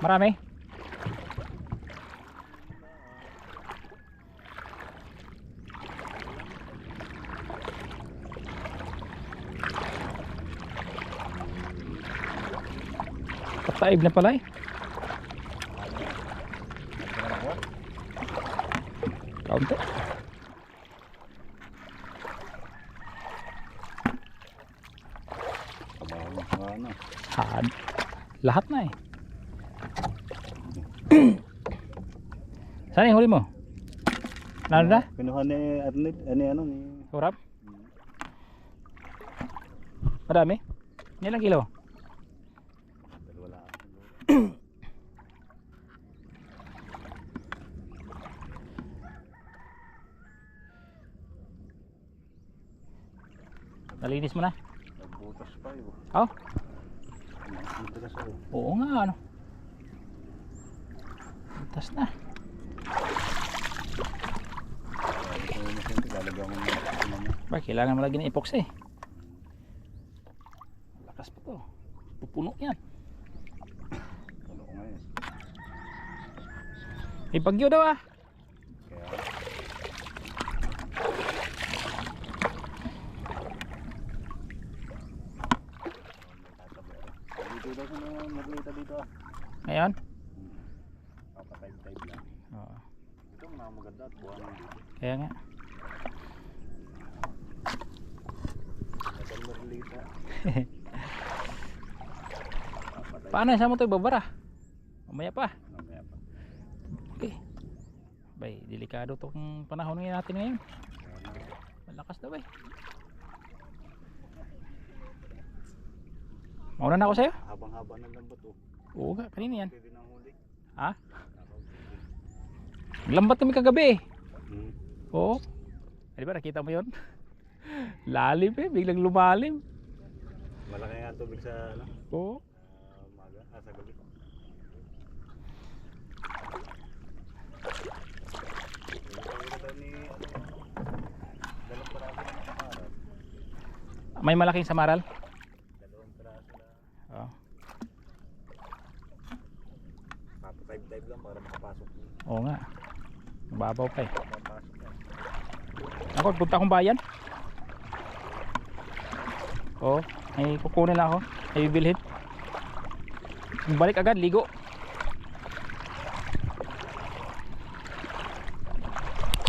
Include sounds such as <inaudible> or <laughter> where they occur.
Marami? Pataib na pala eh. Kaunti. Had. Lahat na eh. <clears throat> Saan yung huli mo? Ano na? Kinuha ni Arnel, ani ano ni Hurap? Madami? Ilang kilo? dalawa. <clears throat> Nalinis mo na? Nagbutas pa yun. Oh, Nagbutas ako. oo nga ano. Butas na. Sabi ko mo siyempre, lalagyan mo ng ano mo. Ba, kailangan mo lagi ng epoxy. Lakas pa to. Pupuno yan. Ngayon. May bagyo daw ah. Kaya, Nakaka-5-5 lang. Oo. Ito mga maganda at buwan dito. Kaya nga. Maganda lita. <laughs> Paano sa mo ito babara? Mamaya pa. Mamaya pa. Okay. Bay, delikado tong panahon ngayon natin ngayon. Malakas daw eh. Mauna na ako sa'yo? Habang-haba ng lambat oh. Oo nga, kanina yan. Pwede nang huli. Ha? Lambat kami kagabi eh. Hmm. Oo. Di ba nakita mo yun? <laughs> Lalim eh, biglang lumalim. Malaki nga tubig sa ano, Oo. ah, umaga, ah, sa gabi. Ano. May malaking samaral? Dalawang piraso na Oo. papatype-type lang para makapasok. Oo nga. Mababaw pa eh. Ako, punta akong bayan. Oo. May kukunin lang ako. May bibilhin. Balik agad, ligo.